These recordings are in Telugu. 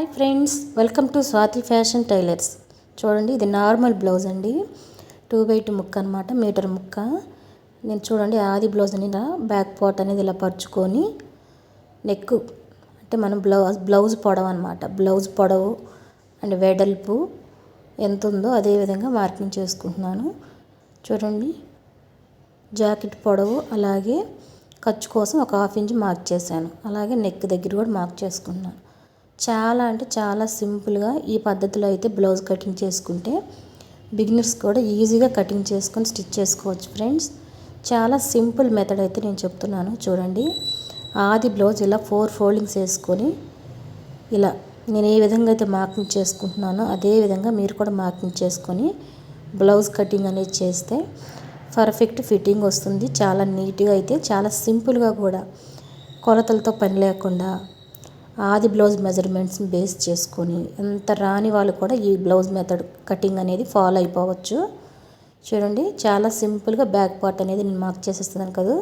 Hi friends welcome to Swathi fashion tailors. చూడండి ఇది నార్మల్ బ్లౌజ్ అండి. టూ బై టూ ముక్క అనమాట మీటర్ ముక్క. నేను చూడండి ఆది బ్లౌజ్ అని ఇలా బ్యాక్ పార్ట్ అనేది ఇలా పరుచుకొని నెక్ అంటే మనం బ్లౌజ్ బ్లౌజ్ పొడవు అనమాట బ్లౌజ్ పొడవు అండ్ వెడల్పు ఎంత ఉందో అదే విధంగా మార్కింగ్ చేసుకుంటున్నాను. చూడండి జాకెట్ పొడవు అలాగే ఖర్చు కోసం ఒక హాఫ్ ఇంచ్ మార్క్ చేశాను. అలాగే నెక్ దగ్గర కూడా మార్క్ చేసుకున్నాను. చాలా అంటే చాలా సింపుల్గా ఈ పద్ధతిలో అయితే బ్లౌజ్ కటింగ్ చేసుకుంటే బిగినర్స్ కూడా ఈజీగా కటింగ్ చేసుకొని స్టిచ్ చేసుకోవచ్చు ఫ్రెండ్స్. చాలా సింపుల్ మెథడ్ అయితే నేను చెప్తున్నాను. చూడండి. ఆది బ్లౌజ్ ఇలా ఫోర్ ఫోల్డింగ్స్ వేసుకొని ఇలా నేను ఏ విధంగా అయితే మార్కింగ్ చేసుకుంటున్నానో అదే విధంగా మీరు కూడా మార్కింగ్ చేసుకొని బ్లౌజ్ కటింగ్ అనేది చేస్తే పర్ఫెక్ట్ ఫిట్టింగ్ వస్తుంది. చాలా నీట్గా అయితే చాలా సింపుల్గా కూడా కొలతలతో పని లేకుండా ఆది బ్లౌజ్ మెజర్మెంట్స్ని బేస్ చేసుకొని ఎంత రాని వాళ్ళు కూడా ఈ బ్లౌజ్ మెథడ్ కటింగ్ అనేది ఫాలో అయిపోవచ్చు. చూడండి చాలా సింపుల్గా బ్యాక్ పార్ట్ అనేది నేను మార్క్ చేసేస్తున్నాను కదా.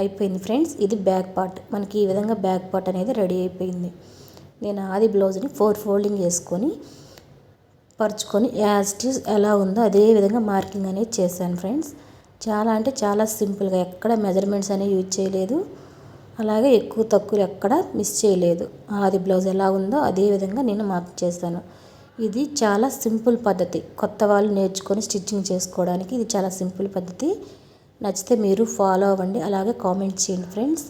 అయిపోయింది ఫ్రెండ్స్ ఇది బ్యాక్ పార్ట్. మనకి ఈ విధంగా బ్యాక్ పార్ట్ అనేది రెడీ అయిపోయింది. నేను ఆది బ్లౌజ్ని ఫోర్ ఫోల్డింగ్ వేసుకొని పరుచుకొని యాజ్ టీజ్ ఎలా ఉందో అదే విధంగా మార్కింగ్ అనేది చేశాను ఫ్రెండ్స్. చాలా అంటే చాలా సింపుల్గా ఎక్కడ మెజర్మెంట్స్ అనేవి యూజ్ చేయలేదు. అలాగే ఎక్కువ తక్కువ ఎక్కడ మిస్ చేయలేదు. ఆది బ్లౌజ్ ఎలా ఉందో అదే విధంగా నేను మార్క్ చేశాను. ఇది చాలా సింపుల్ పద్ధతి. కొత్త వాళ్ళు నేర్చుకొని స్టిచ్చింగ్ చేసుకోవడానికి ఇది చాలా సింపుల్ పద్ధతి. నచ్చితే మీరు ఫాలో అవ్వండి. అలాగే కామెంట్ చేయండి ఫ్రెండ్స్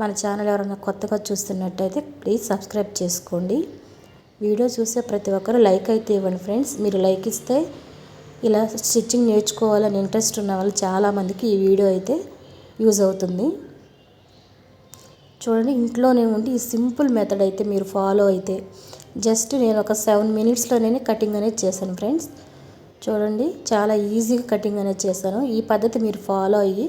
మన ఛానల్ ఎవరైనా కొత్తగా చూస్తున్నట్టయితే ప్లీజ్ సబ్స్క్రైబ్ చేసుకోండి. వీడియో చూసే ప్రతి ఒక్కరు లైక్ అయితే ఇవ్వండి ఫ్రెండ్స్ మీరు లైక్ ఇస్తే ఇలా స్టిచ్చింగ్ నేర్చుకోవాలని ఇంట్రెస్ట్ ఉన్న వాళ్ళు చాలామందికి ఈ వీడియో అయితే యూజ్ అవుతుంది. చూడండి ఇంట్లోనే ఉండి ఈ సింపుల్ మెథడ్ అయితే మీరు ఫాలో అయితే జస్ట్ నేను ఒక సెవెన్ మినిట్స్లోనే కటింగ్ అనేది చేశాను ఫ్రెండ్స్. చూడండి చాలా ఈజీగా కటింగ్ అనేది చేశాను. ఈ పద్ధతి మీరు ఫాలో అయ్యి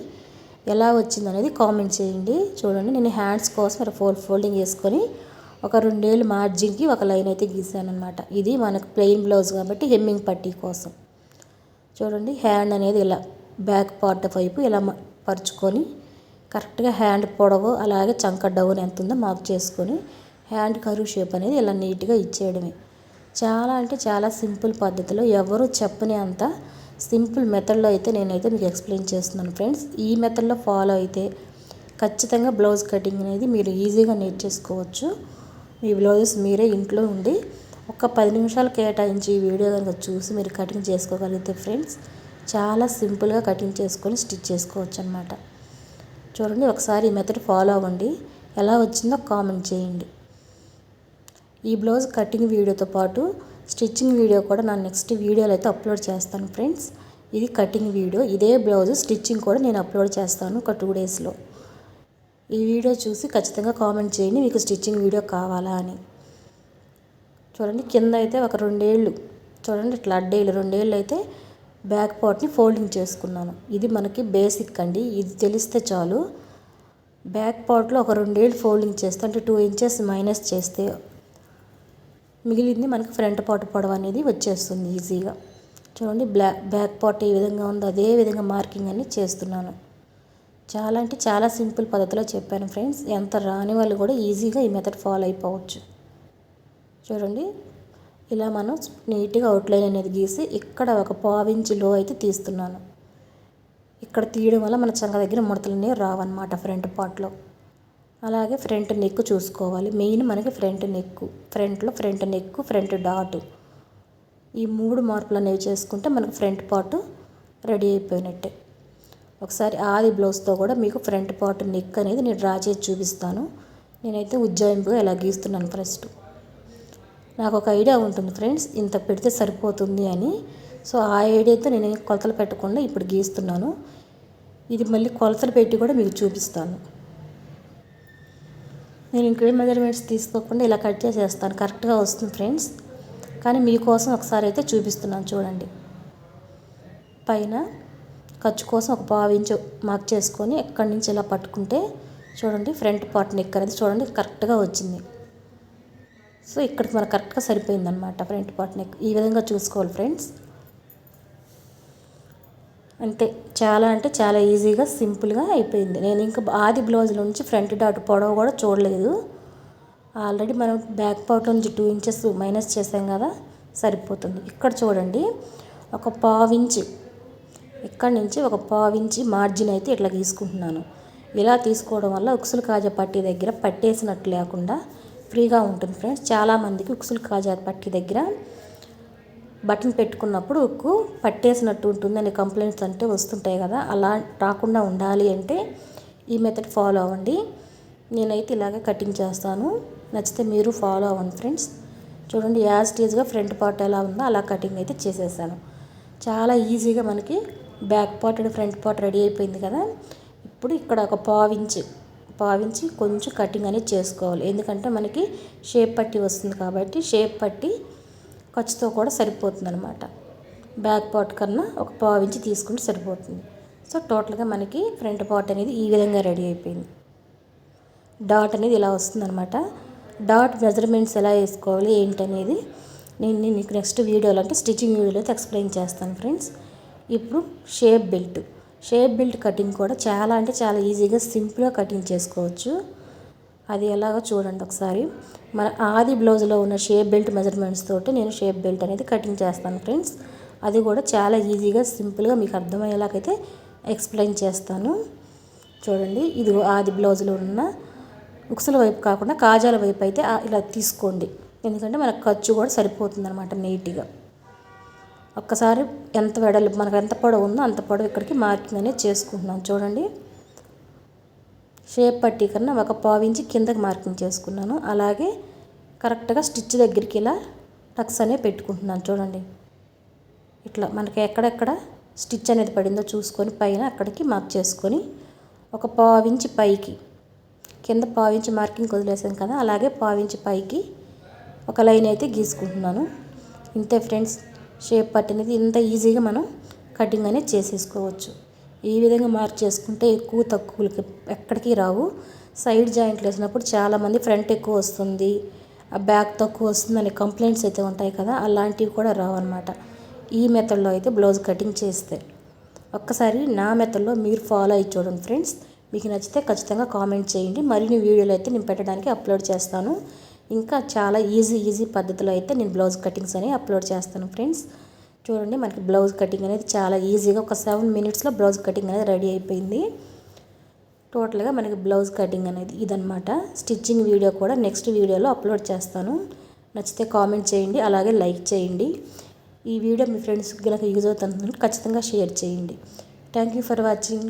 ఎలా వచ్చింది అనేది కామెంట్ చేయండి. చూడండి నేను హ్యాండ్స్ కోసం ఫోల్ ఫోల్డింగ్ వేసుకొని ఒక రెండేళ్ళు మార్జిన్కి ఒక లైన్ అయితే గీసాను అనమాట ఇది మనకు ప్లెయిన్ బ్లౌజ్ కాబట్టి హెమ్మింగ్ పట్టీ కోసం. చూడండి హ్యాండ్ అనేది ఇలా బ్యాక్ పార్ట్ వైపు ఇలా పరుచుకొని కరెక్ట్గా హ్యాండ్ పొడవు అలాగే చంక డౌన్ ఎంత ఉందో మార్క్ చేసుకొని హ్యాండ్ కరువు షేప్ అనేది ఇలా నీట్గా ఇచ్చేయడమే. చాలా అంటే చాలా సింపుల్ పద్ధతిలో ఎవరు చెప్పని అంత సింపుల్ మెథడ్లో అయితే నేనైతే మీకు ఎక్స్ప్లెయిన్ చేస్తున్నాను ఫ్రెండ్స్. ఈ మెథడ్లో ఫాలో అయితే ఖచ్చితంగా బ్లౌజ్ కటింగ్ అనేది మీరు ఈజీగా నేర్చేసుకోవచ్చు మీ బ్లౌజెస్ మీరే ఇంట్లో ఉండి ఒక పది నిమిషాలు కేటాయించి ఈ వీడియో కనుక చూసి మీరు కటింగ్ చేసుకోగలిగితే ఫ్రెండ్స్ చాలా సింపుల్గా కటింగ్ చేసుకొని స్టిచ్ చేసుకోవచ్చు అనమాట చూడండి ఒకసారి ఈ మెథడ్ ఫాలో అవ్వండి. ఎలా వచ్చిందో కామెంట్ చేయండి. ఈ బ్లౌజ్ కటింగ్ వీడియోతో పాటు స్టిచ్చింగ్ వీడియో కూడా నా నెక్స్ట్ వీడియోలో అయితే అప్లోడ్ చేస్తాను ఫ్రెండ్స్ ఇది కటింగ్ వీడియో ఇదే బ్లౌజ్ స్టిచ్చింగ్ కూడా నేను అప్లోడ్ చేస్తాను ఒక టూ డేస్లో ఈ వీడియో చూసి ఖచ్చితంగా కామెంట్ చేయండి మీకు స్టిచ్చింగ్ వీడియో కావాలా అని. చూడండి కింద అయితే ఒక రెండేళ్ళు చూడండి ఇట్లా అడ్డేళ్ళు రెండేళ్ళు అయితే బ్యాక్ పార్ట్ని ఫోల్డింగ్ చేసుకున్నాను. ఇది మనకి బేసిక్ అండి. ఇది తెలిస్తే చాలు. బ్యాక్ పార్ట్లో ఒక రెండేళ్ళు ఫోల్డింగ్ చేస్తే అంటే టూ ఇంచెస్ మైనస్ చేస్తే మిగిలింది మనకి ఫ్రంట్ పార్ట్ పొడవు అనేది వచ్చేస్తుంది ఈజీగా. చూడండి బ్లాక్ బ్యాక్ పార్ట్ ఏ విధంగా ఉందో అదే విధంగా మార్కింగ్ అని చేస్తున్నాను. చాలా అంటే చాలా సింపుల్ పద్ధతిలో చెప్పాను ఫ్రెండ్స్. ఎంత రాని వాళ్ళు కూడా ఈజీగా ఈ మెథడ్ ఫాలో అయిపోవచ్చు. చూడండి ఇలా మనం నీట్గా అవుట్లైన్ అనేది గీసి ఇక్కడ ఒక పావించి లో అయితే తీస్తున్నాను. ఇక్కడ తీయడం వల్ల మన చంగ దగ్గర ముడతలన్నీ రావన్నమాట ఫ్రంట్ పార్ట్లో. అలాగే ఫ్రంట్ నెక్ చూసుకోవాలి. మెయిన్ మనకి ఫ్రంట్ నెక్ ఫ్రంట్లో ఫ్రంట్ నెక్ ఫ్రంట్ డాట్. ఈ మూడు మార్పులు అనేవి చేసుకుంటే మనకు ఫ్రంట్ పార్ట్ రెడీ అయిపోయినట్టే. ఒకసారి ఆది బ్లౌజ్తో కూడా మీకు ఫ్రంట్ పార్ట్ నెక్ అనేది నేను డ్రా చేసి చూపిస్తాను. నేనైతే ఉజ్జాయింపుగా ఇలా గీస్తున్నాను ఫస్ట్. నాకు ఒక ఐడియా ఉంటుంది ఫ్రెండ్స్ ఇంత పెడితే సరిపోతుంది అని. సో ఆ ఐడియాతో నేను కొలతలు పెట్టకుండా ఇప్పుడు గీస్తున్నాను. ఇది మళ్ళీ కొలతలు పెట్టి కూడా మీకు చూపిస్తాను. నేను ఇంకేం మెజర్మెంట్స్ తీసుకోకుండా ఇలా కట్ చేసేస్తాను. కరెక్ట్గా వస్తుంది ఫ్రెండ్స్. కానీ మీకోసం ఒకసారి అయితే చూపిస్తున్నాను చూడండి. పైన ఖర్చు కోసం ఒక పావు ఇంచు మార్క్ చేసుకొని ఎక్కడి నుంచి ఇలా పట్టుకుంటే చూడండి ఫ్రంట్ పార్ట్ నెక్ అనేది చూడండి కరెక్ట్గా వచ్చింది. సో ఇక్కడికి మనకు కరెక్ట్గా సరిపోయిందనమాట ఫ్రంట్ పార్ట్ నెక్. ఈ విధంగా చూసుకోవాలి ఫ్రెండ్స్. అంతే చాలా అంటే చాలా ఈజీగా సింపుల్గా అయిపోయింది. నేను ఇంకా ఆది బ్లౌజ్ నుంచి ఫ్రంట్ డాట్ పొడవు కూడా చూడలేదు. ఆల్రెడీ మనం బ్యాక్ పార్ట్ నుంచి టూ ఇంచెస్ మైనస్ చేసాం కదా సరిపోతుంది. ఇక్కడ చూడండి ఒక పావించి ఇక్కడ నుంచి ఒక పావించి మార్జిన్ అయితే ఇట్లా తీసుకుంటున్నాను. ఇలా తీసుకోవడం వల్ల ఉక్సులు కాజా పట్టి దగ్గర పట్టేసినట్టు లేకుండా ఫ్రీగా ఉంటుంది ఫ్రెండ్స్. చాలామందికి ఉక్సులు కాజా పట్టి దగ్గర బటన్ పెట్టుకున్నప్పుడు ఉక్కు పట్టేసినట్టు ఉంటుంది అనే కంప్లైంట్స్ అంటే వస్తుంటాయి కదా. అలా రాకుండా ఉండాలి అంటే ఈ మెథడ్ ఫాలో అవ్వండి. నేనైతే ఇలాగే కటింగ్ చేస్తాను. నచ్చితే మీరు ఫాలో అవ్వండి ఫ్రెండ్స్. చూడండి యాజ్ టీజ్గా ఫ్రంట్ పార్ట్ ఎలా ఉందో అలా కటింగ్ అయితే చేసేసాను. చాలా ఈజీగా మనకి back part and front part ready అయిపోయింది కదా. ఇప్పుడు ఇక్కడ ఒక పావించి పావించి కొంచెం కటింగ్ అనేది చేసుకోవాలి. ఎందుకంటే మనకి షేప్ పట్టి వస్తుంది కాబట్టి షేప్ పట్టి ఖర్చుతో కూడా సరిపోతుంది అనమాట బ్యాక్ పార్ట్ కన్నా ఒక పావించి తీసుకుంటే సరిపోతుంది. సో టోటల్గా మనకి ఫ్రంట్ పార్ట్ అనేది ఈ విధంగా రెడీ అయిపోయింది. డాట్ అనేది ఇలా వస్తుందన్నమాట. డాట్ మెజర్మెంట్స్ ఎలా వేసుకోవాలి ఏంటనేది నేను నీకు నెక్స్ట్ వీడియోలో అంటే స్టిచ్చింగ్ వీడియోలో ఎక్స్ప్లెయిన్ చేస్తాను ఫ్రెండ్స్. ఇప్పుడు shape belt. Shape belt cutting కూడా చాలా అంటే చాలా ఈజీగా సింపుల్గా కటింగ్ చేసుకోవచ్చు. అది ఎలాగో చూడండి ఒకసారి. మన ఆది బ్లౌజ్లో ఉన్న షేప్ బెల్ట్ మెజర్మెంట్స్ తోటి నేను షేప్ బెల్ట్ అనేది కటింగ్ చేస్తాను ఫ్రెండ్స్. అది కూడా చాలా ఈజీగా సింపుల్గా మీకు అర్థమయ్యేలాగైతే ఎక్స్ప్లెయిన్ చేస్తాను. చూడండి ఇది ఆది బ్లౌజ్లో ఉన్న ఉక్సుల వైపు కాకుండా కాజాల వైపు అయితే ఇలా తీసుకోండి. ఎందుకంటే మనకు ఖర్చు కూడా సరిపోతుంది అనమాట నీట్గా. ఒక్కసారి ఎంత వెడల్పు మనకు ఎంత పొడవు ఉందో అంత పొడవు ఇక్కడికి మార్కింగ్ అనేది చేసుకుంటున్నాం. చూడండి. షేప్ పట్టీ కన్నా ఒక పావించి కిందకి మార్కింగ్ చేసుకున్నాను. అలాగే కరెక్ట్గా స్టిచ్ దగ్గరికి ఇలా టక్స్ అనేవి పెట్టుకుంటున్నాను. చూడండి. ఇట్లా మనకి ఎక్కడెక్కడ స్టిచ్ అనేది పడిందో చూసుకొని పైన అక్కడికి మార్క్ చేసుకొని ఒక పావించి పైకి కింద పావించి మార్కింగ్ వదిలేసాం కదా అలాగే పావించి పైకి ఒక లైన్ అయితే గీసుకుంటున్నాను. ఇంతే ఫ్రెండ్స్. షేప్ పట్టినది ఇంత ఈజీగా మనం కటింగ్ అనేది చేసేసుకోవచ్చు. ఈ విధంగా మార్క్ చేసుకుంటే ఎక్కువ తక్కువలకి ఎక్కడికి రావు. సైడ్ జాయింట్లు వేసినప్పుడు చాలామంది ఫ్రంట్ ఎక్కువ వస్తుంది. ఆ బ్యాక్ తక్కువ వస్తుంది అనే కంప్లైంట్స్ అయితే ఉంటాయి కదా అలాంటివి కూడా రావు అనమాట ఈ మెథడ్లో అయితే బ్లౌజ్ కటింగ్ చేస్తే. ఒక్కసారి నా మెథడ్లో మీరు ఫాలో అయ్యి చూడండి ఫ్రెండ్స్. మీకు నచ్చితే ఖచ్చితంగా కామెంట్ చేయండి. మరిన్ని వీడియోలు అయితే నేను పెట్టడానికి అప్లోడ్ చేస్తాను. ఇంకా చాలా ఈజీ ఈజీ పద్ధతిలో అయితే నేను బ్లౌజ్ కటింగ్స్ అనేవి అప్లోడ్ చేస్తాను ఫ్రెండ్స్ చూడండి మనకి బ్లౌజ్ కటింగ్ అనేది చాలా ఈజీగా ఒక సెవెన్ మినిట్స్లో బ్లౌజ్ కటింగ్ అనేది రెడీ అయిపోయింది. టోటల్గా మనకి బ్లౌజ్ కటింగ్ అనేది ఇదనమాట స్టిచ్చింగ్ వీడియో కూడా నెక్స్ట్ వీడియోలో అప్లోడ్ చేస్తాను. నచ్చితే కామెంట్ చేయండి అలాగే లైక్ చేయండి. ఈ వీడియో మీ ఫ్రెండ్స్కి కనుక యూజ్ అవుతుంది ఖచ్చితంగా షేర్ చేయండి. Thank you for watching